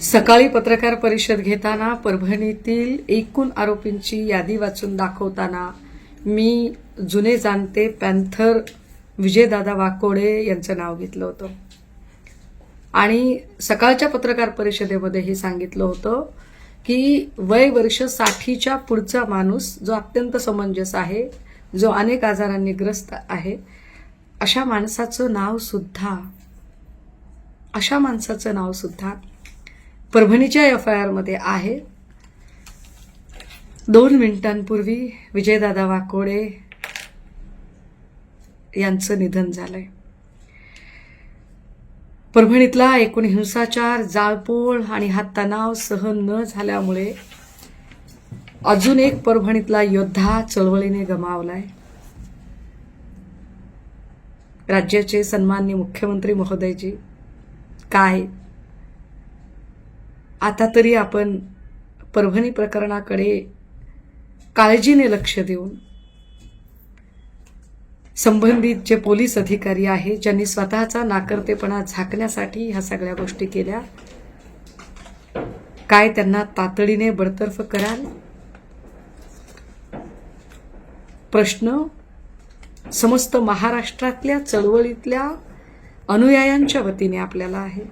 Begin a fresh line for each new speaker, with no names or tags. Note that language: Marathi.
सकाळी पत्रकार परिषद घेताना परभणीतील एकूण आरोपींची यादी वाचून दाखवताना मी जुने जाणते पॅन्थर विजयदादा वाकोडे यांचं नाव घेतलं होतं. आणि सकाळच्या पत्रकार परिषदेमध्ये हे सांगितलं होतं की वय वर्ष साठीच्या पुढचा माणूस जो अत्यंत समंजस आहे जो अनेक आजारांनी ग्रस्त आहे अशा माणसाचं नावसुद्धा अशा माणसाचं नावसुद्धा परभणीच्या एफ आय आरमध्ये आहे. दोन मिनिटांपूर्वी विजयदादा वाकोडे यांचं निधन झालंय. परभणीतला एकूण हिंसाचार जाळपोळ आणि हा तणाव सहन न झाल्यामुळे अजून एक परभणीतला योद्धा चळवळीने गमावलाय. राज्याचे सन्माननीय मुख्यमंत्री महोदयजी काय आता तरी आपण परभणी प्रकरणाकडे काळजीने लक्ष देऊन संबंधित जे पोलीस अधिकारी आहे ज्यांनी स्वतःचा नाकर्तेपणा झाकण्यासाठी ह्या सगळ्या गोष्टी केल्या काय त्यांना तातडीने बडतर्फ कराल? प्रश्न समस्त महाराष्ट्रातल्या चळवळीतल्या अनुयायांच्या वतीने आपल्याला आहे.